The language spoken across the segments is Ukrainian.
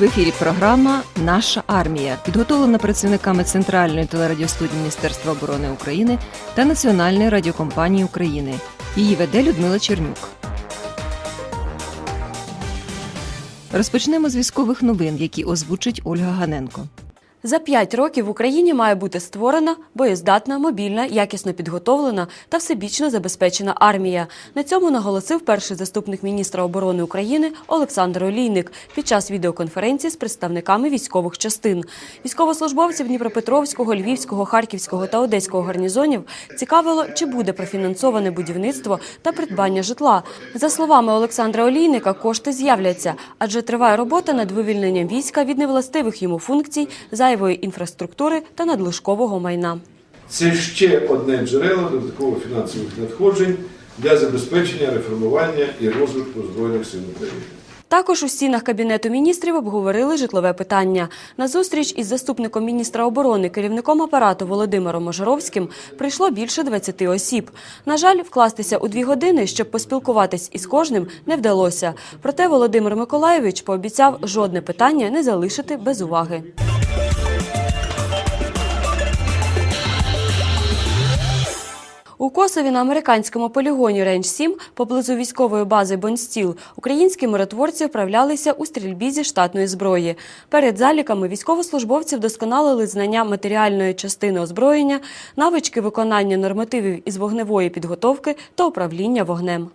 В ефірі програма Наша армія підготовлена працівниками Центральної телерадіостудії Міністерства оборони України та Національної радіокомпанії України. Її веде Людмила Чернюк. Розпочнемо з військових новин, які озвучить Ольга Ганенко. За п'ять років в Україні має бути створена боєздатна, мобільна, якісно підготовлена та всебічно забезпечена армія. На цьому наголосив перший заступник міністра оборони України Олександр Олійник під час відеоконференції з представниками військових частин. Військовослужбовців Дніпропетровського, Львівського, Харківського та Одеського гарнізонів цікавило, чи буде профінансоване будівництво та придбання житла. За словами Олександра Олійника, кошти з'являться, адже триває робота над вивільненням війська від невластивих йому функцій, зайвої інфраструктури та надлишкового майна. Це ще одне джерело додаткових фінансових надходжень для забезпечення реформування і розвитку Збройних сил України. Також у стінах кабінету міністрів обговорили житлове питання. На зустріч із заступником міністра оборони, керівником апарату Володимиром Можаровським прийшло більше 20 осіб. На жаль, вкластися у дві години, щоб поспілкуватись із кожним, не вдалося. Проте Володимир Миколайович пообіцяв жодне питання не залишити без уваги. У Косові на американському полігоні Рейндж 7 поблизу військової бази Бонстіл українські миротворці вправлялися у стрільбі зі штатної зброї. Перед заліками військовослужбовці вдосконалили знання матеріальної частини озброєння, навички виконання нормативів із вогневої підготовки та управління вогнем.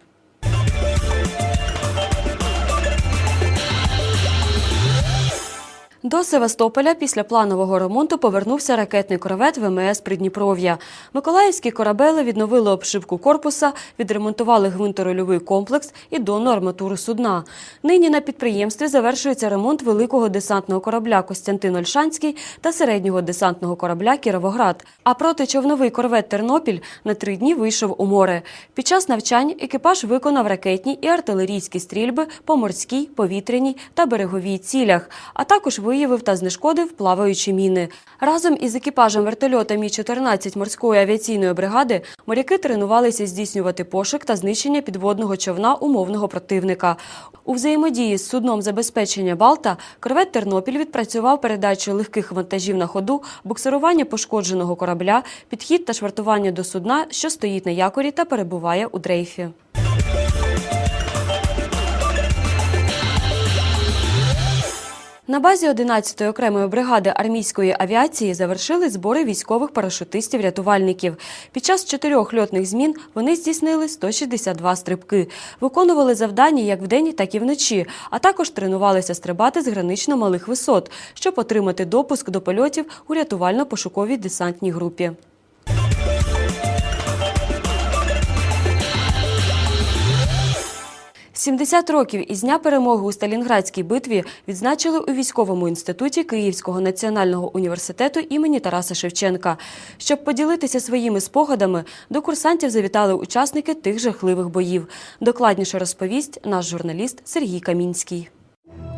До Севастополя після планового ремонту повернувся ракетний корвет ВМС Придніпров'я. Миколаївські корабели відновили обшивку корпуса, відремонтували гвинторольовий комплекс і донну арматуру судна. Нині на підприємстві завершується ремонт великого десантного корабля Костянтин Ольшанський та середнього десантного корабля Кіровоград. А протичовновий корвет Тернопіль на три дні вийшов у море. Під час навчань екіпаж виконав ракетні і артилерійські стрільби по морській, повітряній та береговій цілях, а також виявив та знешкодив плаваючі міни. Разом із екіпажем вертольота Мі-14 морської авіаційної бригади моряки тренувалися здійснювати пошук та знищення підводного човна умовного противника. У взаємодії з судном забезпечення Балта корвет Тернопіль відпрацював передачу легких вантажів на ходу, буксирування пошкодженого корабля, підхід та швартування до судна, що стоїть на якорі та перебуває у дрейфі. На базі 11-ї окремої бригади армійської авіації завершили збори військових парашутистів-рятувальників. Під час чотирьох льотних змін вони здійснили 162 стрибки, виконували завдання як вдень, так і вночі, а також тренувалися стрибати з гранично малих висот, щоб отримати допуск до польотів у рятувально-пошуковій десантній групі. – 70 років із дня перемоги у Сталінградській битві відзначили у військовому інституті Київського національного університету імені Тараса Шевченка. Щоб поділитися своїми спогадами, до курсантів завітали учасники тих жахливих боїв. Докладніше розповість наш журналіст Сергій Камінський.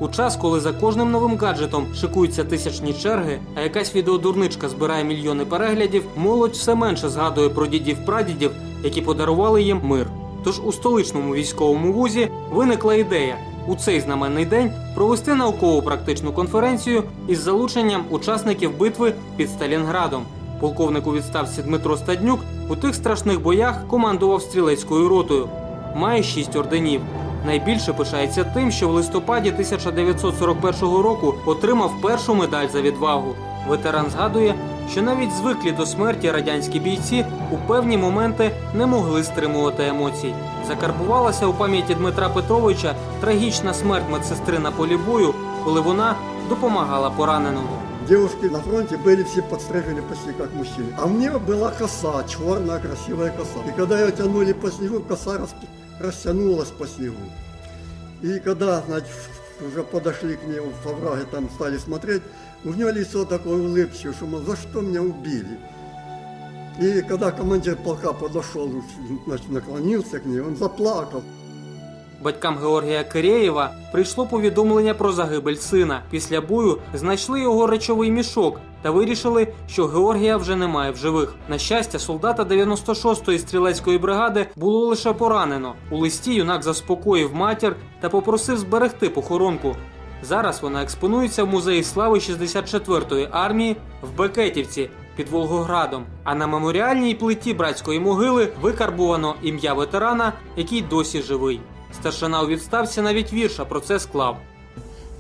У час, коли за кожним новим гаджетом шикуються тисячні черги, а якась відеодурничка збирає мільйони переглядів, молодь все менше згадує про дідів-прадідів, які подарували їм мир. Тож у столичному військовому вузі виникла ідея у цей знаменний день провести наукову практичну конференцію із залученням учасників битви під Сталінградом. Полковник у відставці Дмитро Стаднюк у тих страшних боях командував стрілецькою ротою. Має шість орденів. Найбільше пишається тим, що в листопаді 1941 року отримав першу медаль за відвагу. Ветеран згадує, що навіть звиклі до смерті радянські бійці у певні моменти не могли стримувати емоцій Закарбувалася у пам'яті Дмитра Петровича трагічна смерть медсестри на полі бою, коли вона допомагала пораненому. Девушки на фронте были все подстрижены почти как мужчины. А мне была коса, черная красивая коса. И когда ее тянули по снегу, коса расп- растянулась по снегу. И когда, значит, уже подошли к ней в овраге, там стали смотреть, у нее лицо такое улыбчивое, что, мол, за что меня убили? И когда командир полка подошел, значит, наклонился к ней, он заплакал. Батькам Георгія Киреєва прийшло повідомлення про загибель сина. Після бою знайшли його речовий мішок та вирішили, що Георгія вже немає в живих. На щастя, солдата 96-ї стрілецької бригади було лише поранено. У листі юнак заспокоїв матір та попросив зберегти похоронку. Зараз вона експонується в музеї слави 64-ї армії в Бекетівці під Волгоградом. А на меморіальній плиті братської могили викарбувано ім'я ветерана, який досі живий. Старшина у відставці навіть вірша про це склав.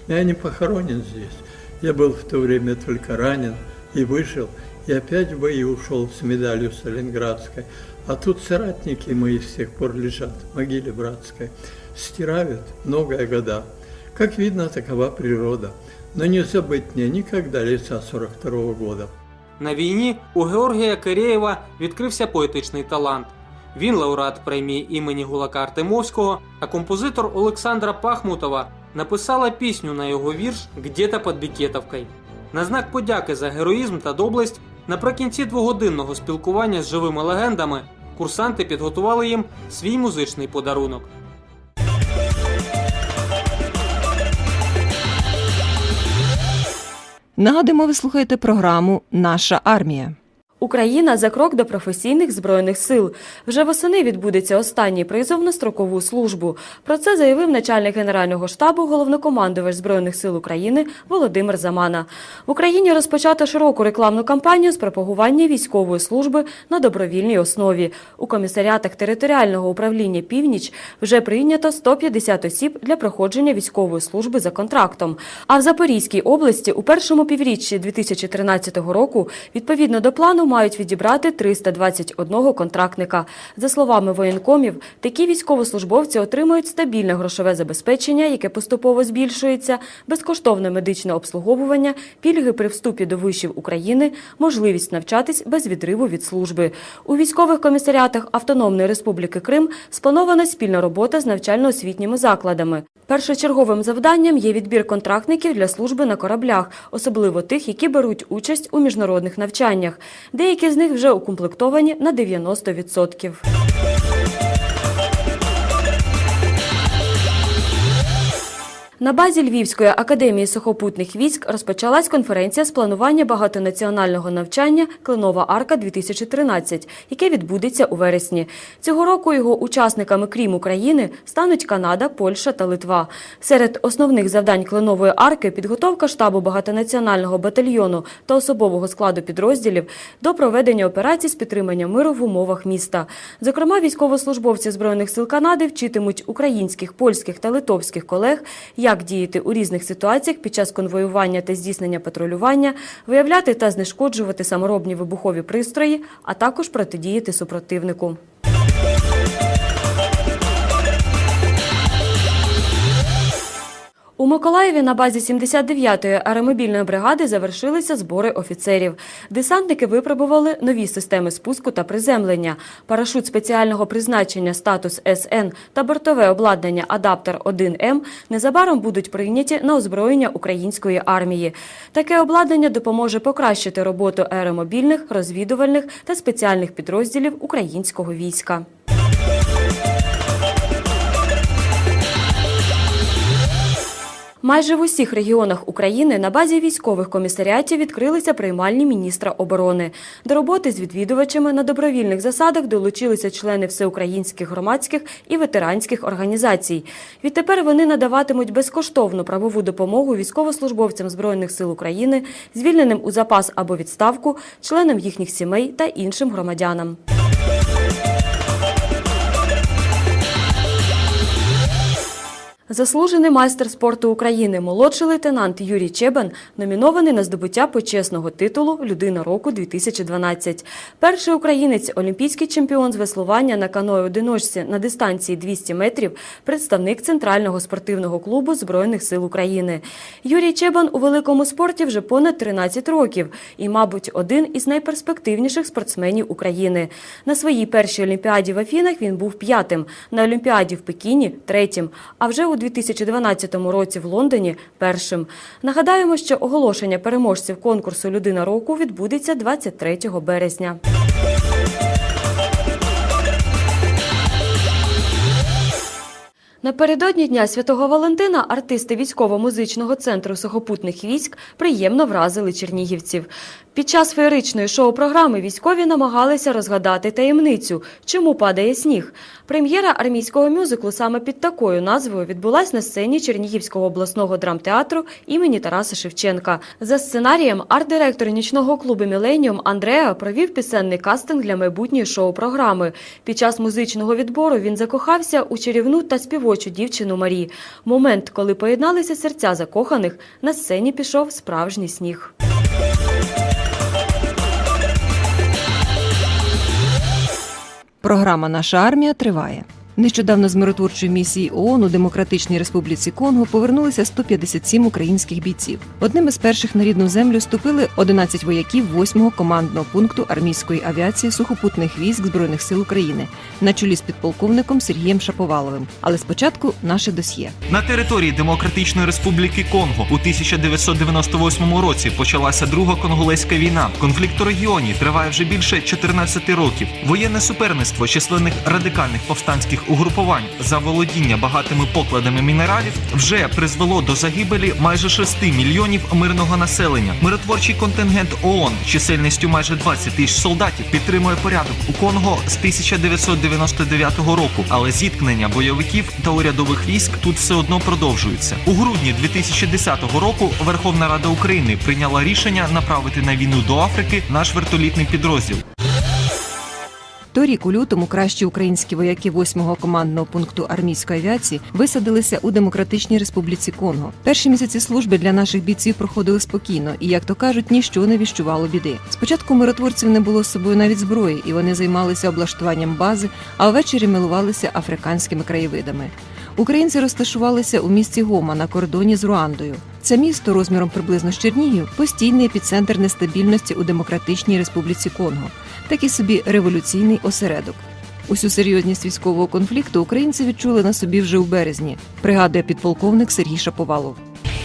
Я не похоронен здесь. Я был в то время только ранен и вышел, и опять в бои ушел с медалью Сталинградской. А тут соратники мои с тех пор лежат в могиле братской. Стирают многое года. Как видно, такова природа. Но не забыть мне никогда лица 42 года. На війні у Георгія Кирєєва відкрився поетичний талант. Він лауреат премії імені Гулака Артемовського, а композитор Олександра Пахмутова написала пісню на його вірш «Где-то під Бікетовкою». На знак подяки за героїзм та доблесть наприкінці двогодинного спілкування з живими легендами курсанти підготували їм свій музичний подарунок. Нагадуємо, ви слухаєте програму Наша армія. Україна за крок до професійних збройних сил. Вже восени відбудеться останній призов на строкову службу. Про це заявив начальник генерального штабу, головнокомандувач збройних сил України Володимир Замана. В Україні розпочато широку рекламну кампанію з пропагування військової служби на добровільній основі. У комісаріатах територіального управління Північ вже прийнято 150 осіб для проходження військової служби за контрактом. А в Запорізькій області у першому півріччі 2013 року відповідно до плану мають відібрати 321 контрактника. За словами воєнкомів, такі військовослужбовці отримують стабільне грошове забезпечення, яке поступово збільшується, безкоштовне медичне обслуговування, пільги при вступі до вишів України, можливість навчатись без відриву від служби. У військових комісаріатах Автономної Республіки Крим спланована спільна робота з навчально-освітніми закладами. Першочерговим завданням є відбір контрактників для служби на кораблях, особливо тих, які беруть участь у міжнародних навчаннях. Деякі з них вже укомплектовані на 90%. На базі Львівської академії сухопутних військ розпочалась конференція з планування багатонаціонального навчання Кленова арка 2013 яке відбудеться у вересні. Цього року його учасниками, крім України, стануть Канада, Польща та Литва. Серед основних завдань Кленової арки підготовка штабу багатонаціонального батальйону та особового складу підрозділів до проведення операцій з підтримання миру в умовах міста. Зокрема, військовослужбовці збройних сил Канади вчитимуть українських, польських та литовських колег, як діяти у різних ситуаціях під час конвоювання та здійснення патрулювання, виявляти та знешкоджувати саморобні вибухові пристрої, а також протидіяти супротивнику. У Миколаєві на базі 79-ї аеромобільної бригади завершилися збори офіцерів. Десантники випробували нові системи спуску та приземлення. Парашут спеціального призначення статус СН та бортове обладнання Адаптер 1М незабаром будуть прийняті на озброєння української армії. Таке обладнання допоможе покращити роботу аеромобільних, розвідувальних та спеціальних підрозділів українського війська. Майже в усіх регіонах України на базі військових комісаріатів відкрилися приймальні міністра оборони. До роботи з відвідувачами на добровільних засадах долучилися члени всеукраїнських громадських і ветеранських організацій. Відтепер вони надаватимуть безкоштовну правову допомогу військовослужбовцям Збройних сил України, звільненим у запас або відставку, членам їхніх сімей та іншим громадянам. Заслужений майстер спорту України, молодший лейтенант Юрій Чебан, номінований на здобуття почесного титулу Людина року 2012. Перший українець, олімпійський чемпіон з веслування на каної одиночці на дистанції 200 метрів, представник Центрального спортивного клубу Збройних сил України. Юрій Чебан у великому спорті вже понад 13 років і, мабуть, один із найперспективніших спортсменів України. На своїй першій олімпіаді в Афінах він був п'ятим, на олімпіаді в Пекіні третім. А вже у 2012 році в Лондоні першим. Нагадаємо, що оголошення переможців конкурсу Людина року відбудеться 23 березня. Напередодні Дня Святого Валентина артисти військово-музичного центру сухопутних військ приємно вразили чернігівців. Під час феєричної шоу-програми військові намагалися розгадати таємницю, чому падає сніг. Прем'єра армійського мюзиклу саме під такою назвою відбулась на сцені Чернігівського обласного драмтеатру імені Тараса Шевченка. За сценарієм арт-директор нічного клубу Міленіум Андреа провів пісенний кастинг для майбутньої шоу-програми. Під час музичного відбору він закохався у чарівну та співочу дівчину Марі. Момент, коли поєдналися серця закоханих, на сцені пішов справжній сніг. Програма Наша армія триває. Нещодавно з миротворчої місії ООН у Демократичній Республіці Конго повернулися 157 українських бійців. Одним із перших на рідну землю ступили 11 вояків 8-го командного пункту армійської авіації сухопутних військ збройних сил України на чолі з підполковником Сергієм Шаповаловим. Але спочатку наше досьє. На території Демократичної Республіки Конго у 1998 році почалася друга конголезька війна. Конфлікт у регіоні триває вже більше 14 років. Воєнне суперництво численних радикальних повстанських угрупувань за володіння багатими покладами мінералів вже призвело до загибелі майже 6 мільйонів мирного населення. Миротворчий контингент ООН чисельністю майже 20 тисяч солдатів підтримує порядок у Конго з 1999 року, але зіткнення бойовиків та урядових військ тут все одно продовжуються. У грудні 2010 року Верховна Рада України прийняла рішення направити на війну до Африки наш вертолітний підрозділ. Торік у лютому кращі українські вояки 8-го командного пункту армійської авіації висадилися у Демократичній Республіці Конго. Перші місяці служби для наших бійців проходили спокійно, і як то кажуть, ніщо не віщувало біди. Спочатку миротворців не було з собою навіть зброї, і вони займалися облаштуванням бази, а ввечері милувалися африканськими краєвидами. Українці розташувалися у місті Гома на кордоні з Руандою. Це місто розміром приблизно з Чернігів постійний епіцентр нестабільності у Демократичній Республіці Конго, такий собі революційний осередок. Усю серйозність військового конфлікту українці відчули на собі вже у березні, пригадує підполковник Сергій Шаповалов.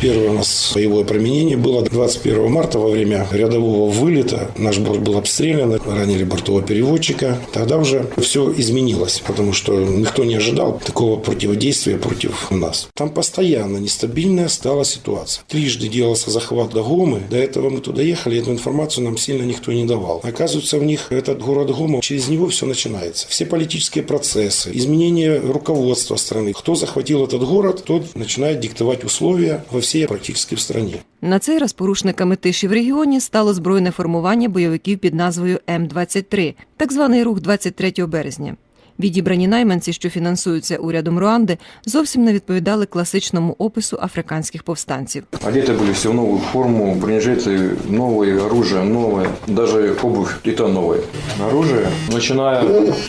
Первое у нас боевое применение было 21 марта во время рядового вылета. Наш борт был обстрелян, ранили бортового переводчика. Тогда уже все изменилось, потому что никто не ожидал такого противодействия против нас. Там постоянно нестабильная стала ситуация. Трижды делался захват Гомы. До этого мы туда ехали, эту информацию нам сильно никто не давал. Оказывается, у них этот город Гома, через него все начинается. Все политические процессы, изменение руководства страны. Кто захватил этот город, тот начинает диктовать условия во всей практически в стране. На цей раз порушниками тиші в регіоні стало збройне формування бойовиків під назвою М-23, так званий рух 23 березня. Відібрані найманці, що фінансуються урядом Руанди, зовсім не відповідали класичному опису африканських повстанців. Одеты были все в новую форму, бронежилеты новые, оружие новое, даже обувь и та новая. Оружие, начиная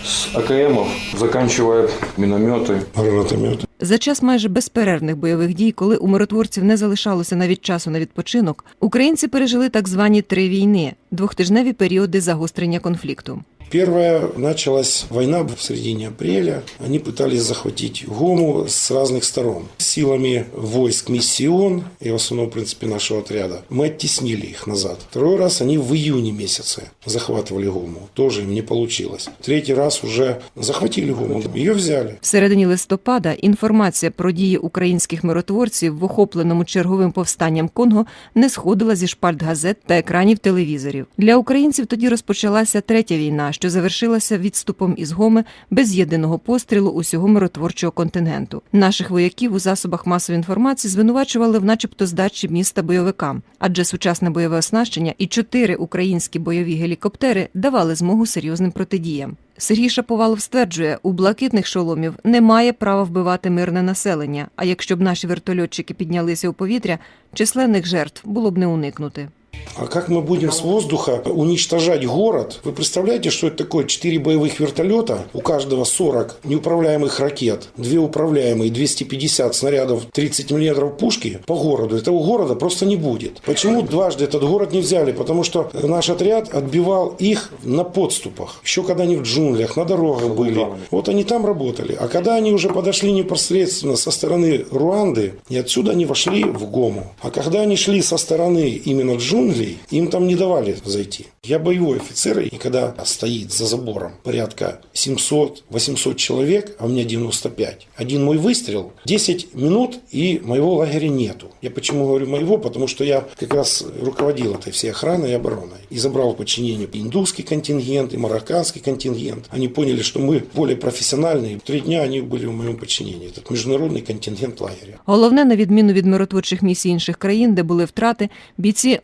с АКМов, заканчивая минометы, Гранатометы. За час майже безперервних бойових дій, коли у миротворців не залишалося навіть часу на відпочинок, українці пережили так звані три війни двохтижневі періоди загострення конфликту. Первая началась война в середине апреля. Они пытались захватить Гому с разных сторон. Силами войск миссии ООН и в основном, в принципе, нашего отряда, мы оттеснили их назад. Второй раз они в июне месяце захватывали Гому. Тоже им не получилось. Третий раз уже захватили Гому. Ее взяли. В середині листопада інформація про дії українських миротворців в охопленому черговим повстанням Конго не сходила зі шпальт газет та екранів телевізорів. Для українців тоді розпочалася третя війна, що завершилася відступом із Гоми без єдиного пострілу усього миротворчого контингенту. Наших вояків у засобах масової інформації звинувачували в, начебто, здачі міста бойовикам, адже сучасне бойове оснащення і чотири українські бойові гелікоптери давали змогу серйозним протидіям. Сергій Шаповалов стверджує, у блакитних шоломів немає права вбивати мирне населення. А якщо б наші вертольотчики піднялися у повітря, численних жертв було б не уникнути. А как мы будем с воздуха уничтожать город? Вы представляете, что это такое? Четыре боевых вертолета, у каждого 40 неуправляемых ракет, две управляемые, 250 снарядов, 30 мм пушки по городу. Этого города просто не будет. Почему дважды этот город не взяли? Потому что наш отряд отбивал их на подступах. Еще когда они в джунглях, на дорогах были. Вот они там работали. А когда они уже подошли непосредственно со стороны Руанды, и отсюда они вошли в Гому. А когда они шли со стороны именно джунглей, джунглей, им там не давали зайти. Я боевой офицер, и когда стоит за забором порядка 700-800 человек, а у меня 95, один мой выстрел, 10 минут, и моего лагеря нету. Я почему говорю моего? Потому что я как раз руководил этой всей охраной и обороной. И забрал в подчинение и индусский контингент, и марокканский контингент. Они поняли, что мы более профессиональные. Три дня они были в моем подчинении. Этот международный контингент лагеря. Головне, на відміну від миротворчих місій інших країн, де були втрати, бійці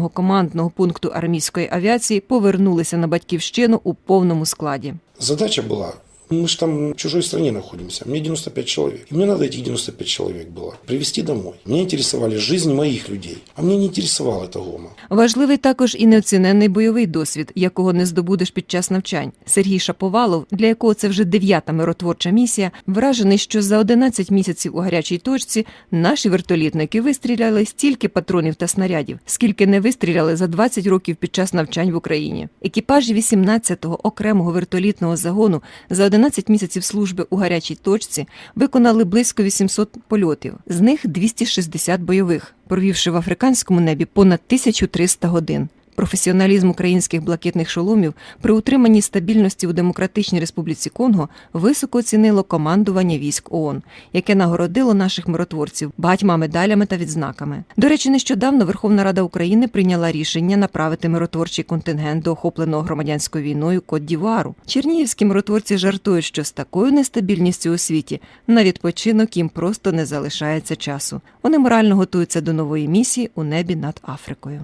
8-го командного пункту армійської авіації повернулися на батьківщину у повному складі. Задача была, мы же там в чужой стране находимся, мне 95 человек. И мне надо этих 95 человек было привезти домой. Меня интересовали жизни моих людей, а мне не интересовало это ГОМа. Важливий також і неоціненний бойовий досвід, якого не здобудеш під час навчань. Сергій Шаповалов, для якого це вже дев'ята миротворча місія, вражений, що за 11 місяців у гарячій точці наші вертолітники вистріляли стільки патронів та снарядів, скільки не вистріляли за 20 років під час навчань в Україні. Екіпажі 18-го окремого вертолітного загону за 11 місяців служби у гарячій точці виконали близько 800 польотів, з них 260 бойових, провівши в африканському небі понад 1300 годин. Професіоналізм українських блакитних шоломів при утриманні стабільності у Демократичній Республіці Конго високо оцінило командування військ ООН, яке нагородило наших миротворців багатьма медалями та відзнаками. До речі, нещодавно Верховна Рада України прийняла рішення направити миротворчий контингент до охопленого громадянською війною Кот-Дівуару. Чернігівські миротворці жартують, що з такою нестабільністю у світі на відпочинок їм просто не залишається часу. Вони морально готуються до нової місії у небі над Африкою.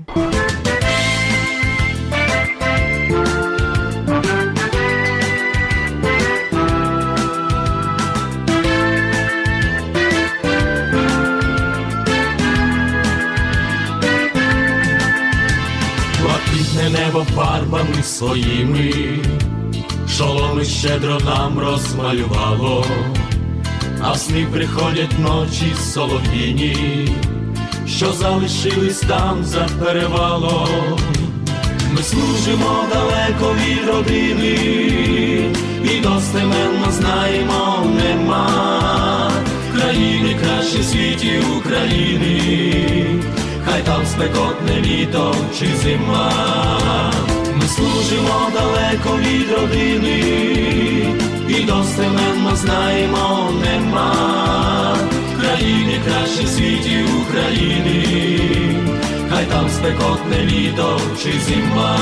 Небо фарбами своїми, шоломи щедро нам розмалювало, а в сни приходять ночі солов'їні, що залишились там за перевалом. Ми служимо далеко від родини, і достеменно знаємо, нема країни краще в світі України, хай там спекотне літо чи зима. Ми служимо далеко від родини, і достеменно знаємо, нема країни краще в світі України. Хай там спекотне літо чи зима,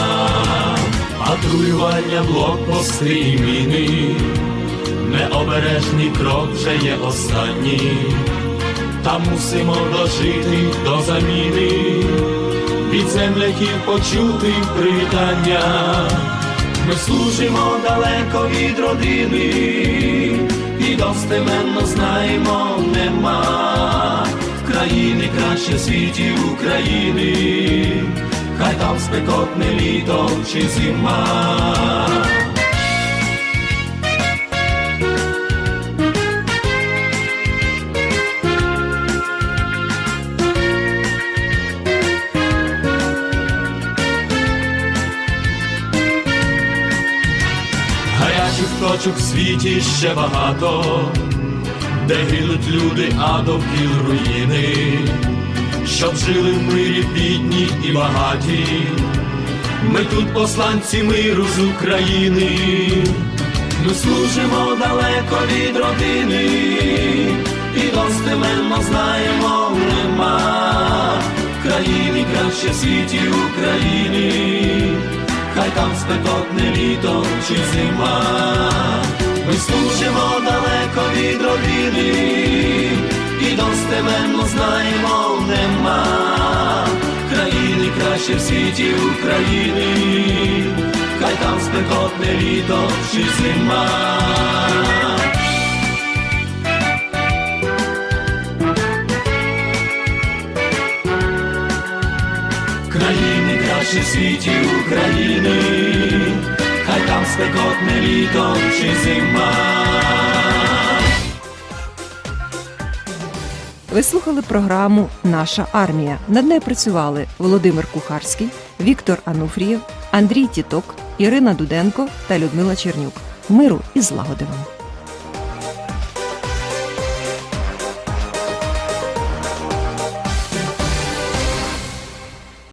патрулювання блокпости і міни, необережний крок вже є останній, та мусимо дожити до заміни, від земляків почути привітання, ми служимо далеко від родини, і достеменно знаємо, нема країни краще в світі України, хай там спекотне літо чи зима. В світі ще багато де гинуть люди, а довкіл руїни, щоб жили в мирі бідні і багаті. Ми тут посланці миру з України, ми служимо далеко від родини, і достеменно знаємо, нема країни краще в світі України, хай там спекотне літо чи зима. Ми служимо далеко від родини, і достеменно знаємо, нема країни краще в світі України, хай там спекотне літо чи зима. В світі України хай там спекотне літо чи зима. Ви слухали програму Наша армія. Над нею працювали Володимир Кухарський, Віктор Ануфрієв, Андрій Тіток, Ірина Дуденко та Людмила Чернюк. Миру і злагоди вам!